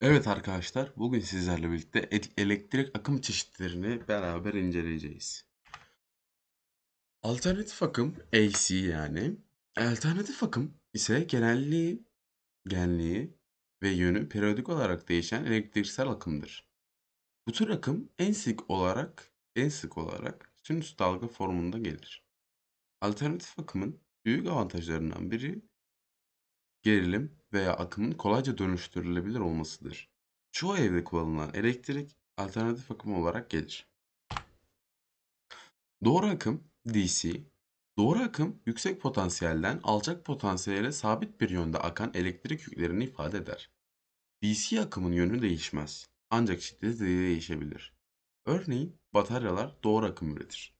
Evet arkadaşlar, bugün sizlerle birlikte et- elektrik akım çeşitlerini beraber inceleyeceğiz. Alternatif akım, AC yani. Alternatif akım ise genelliği, genliği ve yönü periyodik olarak değişen elektriksel akımdır. Bu tür akım en sık olarak en sık olarak sinüs dalga formunda gelir. Alternatif akımın büyük avantajlarından biri gerilim veya akımın kolayca dönüştürülebilir olmasıdır. Çoğu evde kullanılan elektrik alternatif akım olarak gelir. Doğru akım DC. Doğru akım yüksek potansiyelden alçak potansiyele sabit bir yönde akan elektrik yüklerini ifade eder. DC akımın yönü değişmez. Ancak şiddeti değişebilir. Örneğin bataryalar doğru akım üretir.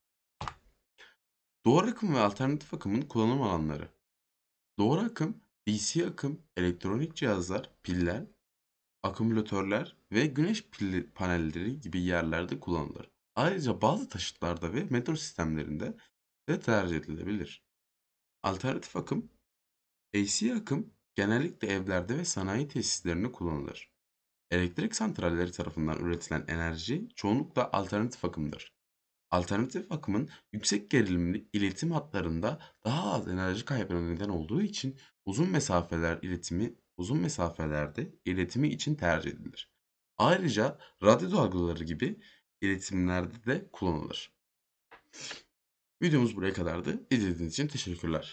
Doğru akım ve alternatif akımın kullanım alanları. Doğru akım, DC akım, elektronik cihazlar, piller, akümülatörler ve güneş pili panelleri gibi yerlerde kullanılır. Ayrıca bazı taşıtlarda ve metro sistemlerinde de tercih edilebilir. Alternatif akım, AC akım genellikle evlerde ve sanayi tesislerinde kullanılır. Elektrik santralleri tarafından üretilen enerji çoğunlukla alternatif akımdır. Alternatif akımın yüksek gerilimli iletim hatlarında daha az enerji kaybına neden olduğu için uzun mesafeler iletimi uzun mesafelerde iletimi için tercih edilir. Ayrıca radyo dalgaları gibi iletimlerde de kullanılır. Videomuz buraya kadardı. İzlediğiniz için teşekkürler.